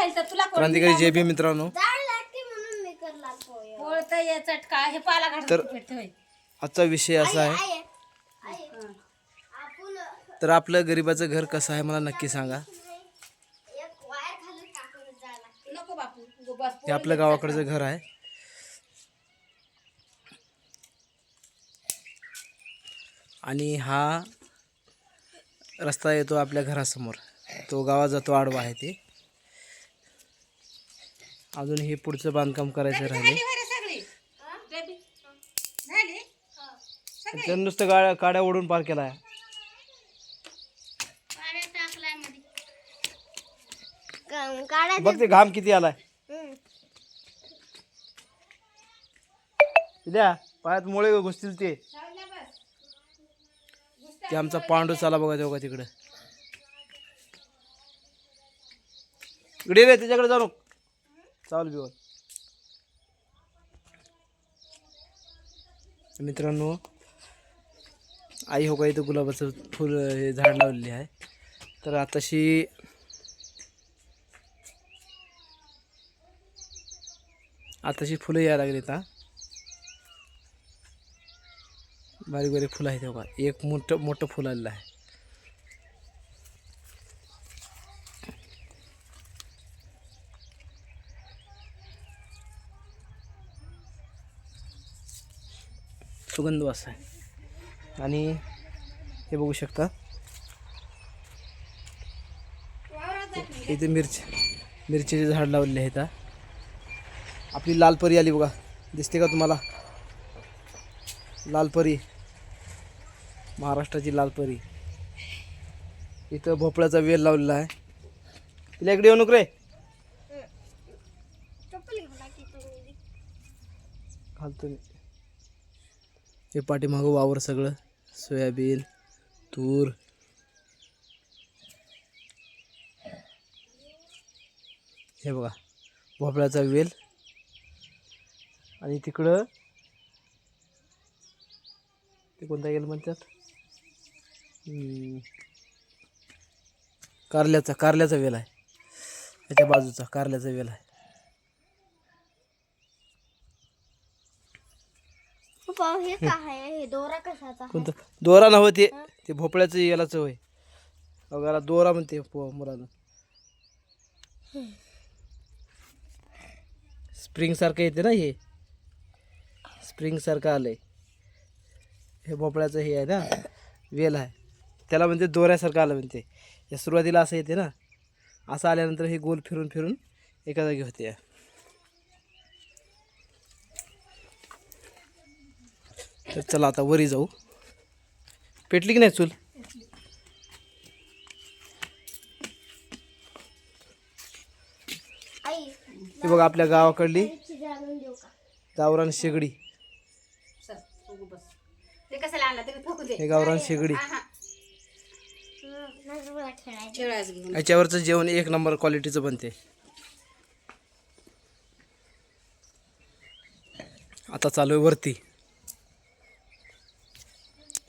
राहील तर तुला कोण क्रांतिकारी जय भीम मित्रांनो. जाड लागते म्हणून मी करला पोहे पोळत ये चटका. हे पाला तर- घालून भेटतोय. आजचा विषय असा आहे. आहे आहे आपण तर आपलं गरिबाचं घर कसं आहे मला नक्की सांगा. एक वायर खाली टाकून जायला लागते. नको बापू गो बस हे आपलं गावाकडचं घर आहे. आणि हा रस्ता येतो आपल्या घरासमोर. तो गावात जातो आडवा आहे ते. अजून हे पुढचं बांधकाम करायचं राहिले तर नुसतं गाड्या काड्या ओढून पार केला आहे बघ ते घाम किती आलाय. द्या पायात मुळे घुसतील ते. ते आमचा पांडू चाला बघा तेव्हा तिकडं. इकडे रे त्याच्याकडे जाऊ. चाल बिवल मित्रांनो आई हो का इथं गुलाबाचं फुल हे झाड लावलेली आहे. तर आताशी आताशी फुलं यायला लागलीत हा. बारीक बारीक फुलं आहेत हो का. एक मोठं मोठं फुल आलेलं आहे. सुगंध वास आहे. आणि हे बघू शकता. इथे मिरची मिरचीचे झाड लावलेले आहेत. आपली लाल परी आली बघा. दिसते का तुम्हाला? लाल परी. महाराष्ट्राची लाल परी. इथं भोपळ्याचा वेल लावलेला आहे. तिला इकडे येऊ नको रे घालतो मी. हे पाठीमागं वावर सगळं. सोयाबीन तूर. हे बघा भोपळ्याचा वेल. आणि तिकडं ते कोणता गेल म्हणतात? कारल्याचा कारल्याचा वेल आहे. त्याच्या बाजूचा कारल्याचा वेल आहे. आहे? हे दोरा कशाचा कोणतं? दोरा नव्ह ते. ते भोपळ्याचं यालाच होय. बघा दोरा म्हणते पो मुलानं. स्प्रिंग सारखं येते ना हे. स्प्रिंग सारखं आलंय. हे भोपळ्याचं हे आहे ना. वेल आहे. त्याला म्हणते दोऱ्यासारखं आलं म्हणते. या सुरुवातीला असं येते ना. असं आल्यानंतर हे गोल फिरून फिरून एका जागी होते. तर चला आता वरी जाऊ. पेटली की नाही चूल? हे बघा आपल्या गावाकडली गावरान शेगडी. हे गावरान शेगडी. याच्यावरचं जेवण एक नंबर क्वालिटीचं बनते. आता चालू आहे वरती.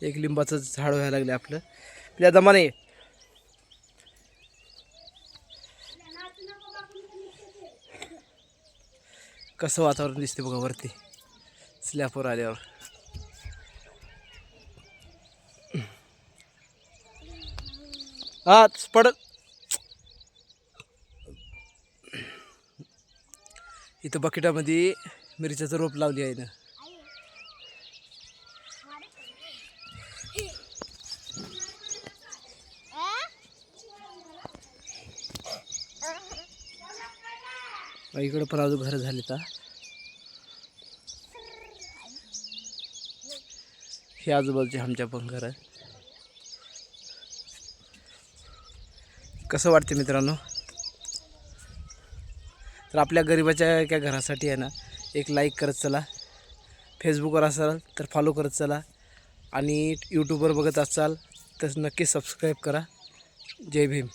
एक लिंबाचं झाड व्हायला लागले आपलं. आपल्या दमाने. कसं वातावरण दिसते बघा वरती. स्लॅपवर आल्यावर. हा पडत इथं बकेटामध्ये मिरच्याचं रोप लावली आहे ना. इकडं पण अजून घर झाले तर हे आजूबाजूचे आमच्या पण घर आहे कसं वाटते मित्रांनो? तर आपल्या गरिबाच्या एका घरासाठी आहे ना एक लाईक करत चला. फेसबुकवर असाल तर फॉलो करत चला. आणि यूट्यूबवर बघत असाल तर नक्की सबस्क्राईब करा. जय भीम.